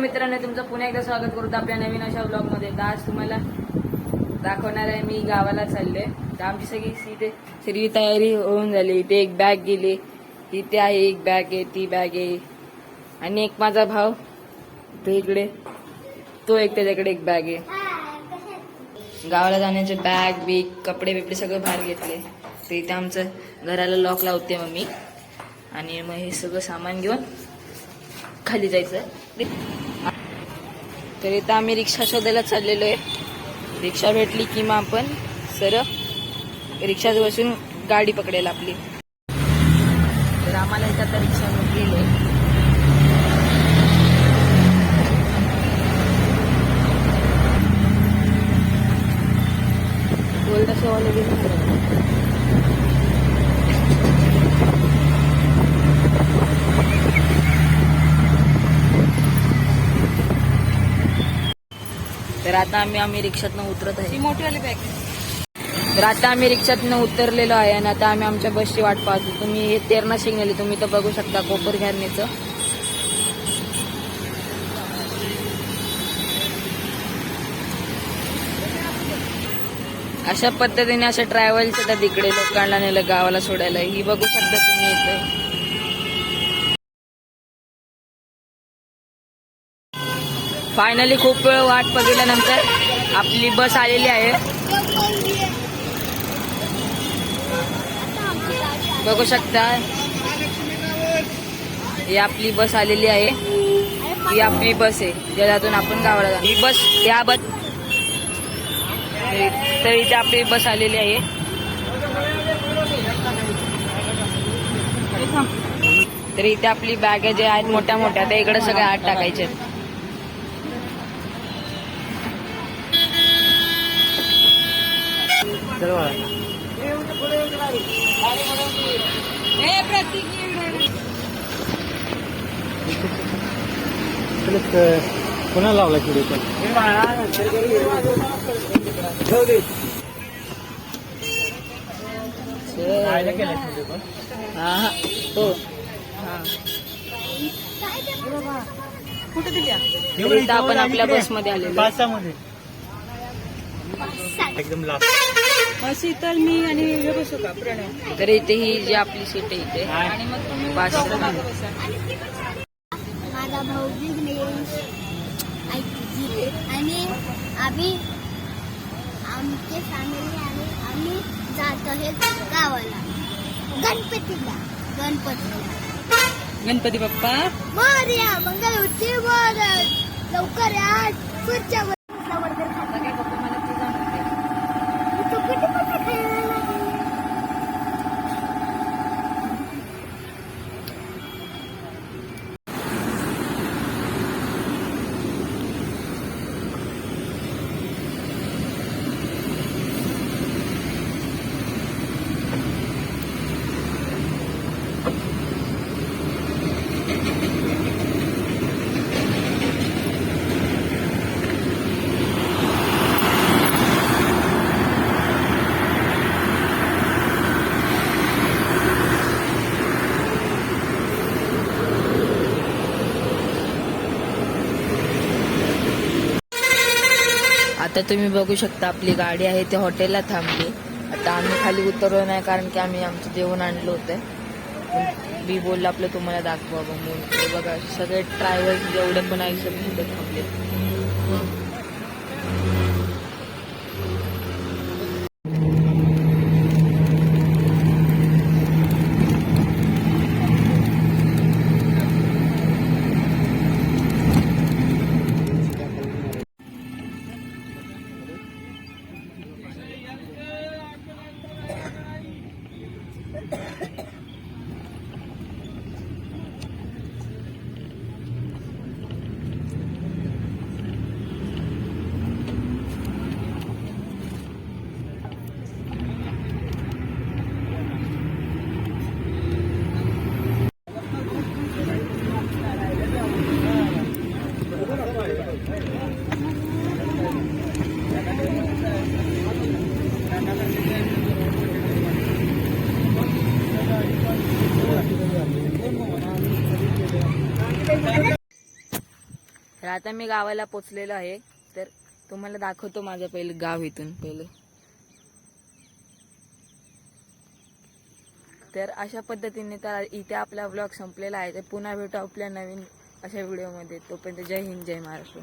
मित्रांनो तुमचं पुन्हा एकदा स्वागत करतो आपल्या नवीन अशा ब्लॉगमध्ये तर आज तुम्हाला दाखवणार आहे मी गावाला चालले. तर आमची सगळी इथे सगळी तयारी होऊन झाली. इथे एक बॅग गेली. इथे आहे एक बॅग आहे ती बॅग आहे. आणि एक माझा भाव तो इकडे. तो एक त्याच्याकडे एक बॅग आहे. गावाला जाण्याचे बॅग बीग कपडे बिपडे सगळं बाहेर घेतले. तर इथे आमचं घराला लॉक लावते मम्मी. आणि मग हे सगळं सामान घेऊन खाली जायचं. तर इथं आम्ही रिक्षा शोधायला चाललेलो आहे. रिक्षा भेटली की मग आपण सर रिक्षात बसून गाडी पकडेल आपली. तर आम्हाला इथं आता रिक्षा भेटलेली आहे. बोलणं सेवाला तर आता आम्ही आम्ही रिक्षातनं उतरत आहे. मोठी वाली बॅग तर आता आम्ही रिक्षातनं उतरलेलो आहे आणि आता आम्ही आमच्या बसची वाट पाहतो. तुम्ही हे तेरणा सिग्नल तुम्ही तर बघू शकता कोपर घारणीचं अशा पद्धतीने अशा ट्रॅव्हल्स येतात इकडे लोकांना नेलं गावाला सोडायला. ही बघू शकता तुम्ही इथे. फायनली खूप वेळ वाट बघितल्यानंतर आपली बस आलेली आहे. बघू शकता ही आपली बस आलेली आहे. ही आपली बस आहे ज्यातून आपण गावाला ही बस या बस तर इथे आपली बस आलेली आहे. तर इथे आपली बॅग जे आहेत मोठ्या मोठ्या त्या इकडे सगळ्या आत टाकायच्या पुन्हा लावला किडी पण. हा हा हो. हा. कुठे इथं आपण आपल्या बसमध्ये आलेलो एकदम लास्ट. शीतल मी आणि हे बसू का प्रणय तर इथे ही जी आपली सीट आहे इथे. आणि मग तुम्ही पाच माझा भाऊ विघ्नेश आणि आम्ही आमचे फॅमिली आणि आम्ही जात आहे गावाला. गणपतीला. गणपतीला. गणपती बाप्पा. मोरया मंगलवती मोर लवकर या. पुढच्या आता तुम्ही बघू शकता आपली गाडी आहे ती हॉटेलला थांबली. आता आम्ही खाली उतरलो नाही कारण की आम्ही आमचं जेवण आणलं होतं. मी बोललं आपलं तुम्हाला दाखवा म्हणून. ते बघा सगळे ट्रॅव्हल्स जेवढे पण आहे सगळे थांबले तर आता मी गावाला पोचलेलो आहे. तर तुम्हाला दाखवतो माझं पहिलं गाव इथून पहिलं. तर अशा पद्धतीने तर इथे आपला ब्लॉग संपलेला आहे. तर पुन्हा भेटू आपल्या नवीन अशा व्हिडिओमध्ये तोपर्यंत जय हिंद जय महाराष्ट्र.